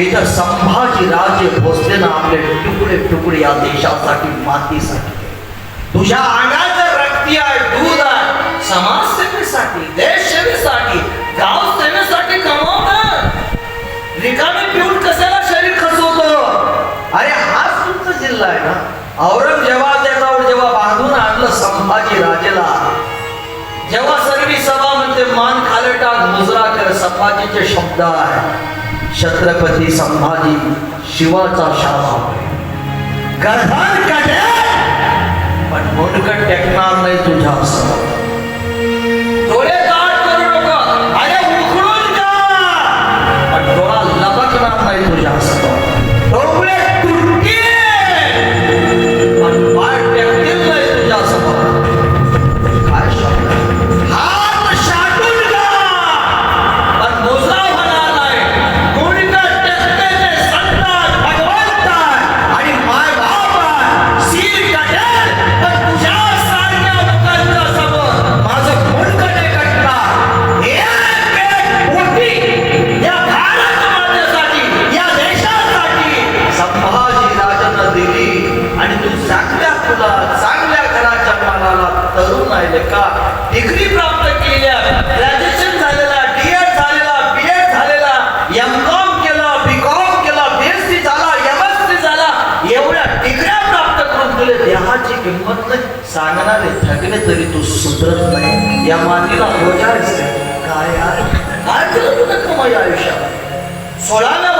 इथं संभाजी राजे भोसले आपले तुकडे तुकडे या देशासाठी मातीसाठी. तुझ्या अंगाचं रक्ती आहे दूध आहे. समाजसेवेसाठी देशसेवेसाठी गाव सेवेसाठी कमावणार. रिकामी पिऊन कशाला शरीर खचवतो? अरे हाच तुमचा जिल्हा आहे ना. औरंगजेबा त्याच्यावर जेव्हा बांधून आणलं संभाजी राजेला. जेव्हा सर्वी सभा म्हणते मान खाली टाक मुजरा कर संभाजीचे शब्द आहे. छत्रपती संभाजी शिवाचा शाळा गर्भात काढे पण मुंडकट टेकणार नाही तुझ्या समोर. तरुण का? डिग्री प्राप्त केलेल्या ग्रॅज्युएशन झालेला डीएड झालेला बीएड झालेला एम कॉम केला बी कॉम केला बीएससी झाला एम एस सी झाला एवढ्या डिग्र्या प्राप्त करून तुला देहाची किंमत नाही. सांगणारे थकले तरी तू सुधरत नाही. या मातीला बोजायच काय यार काय केलं तुला कमाई आयुष्यात? सोळाव्या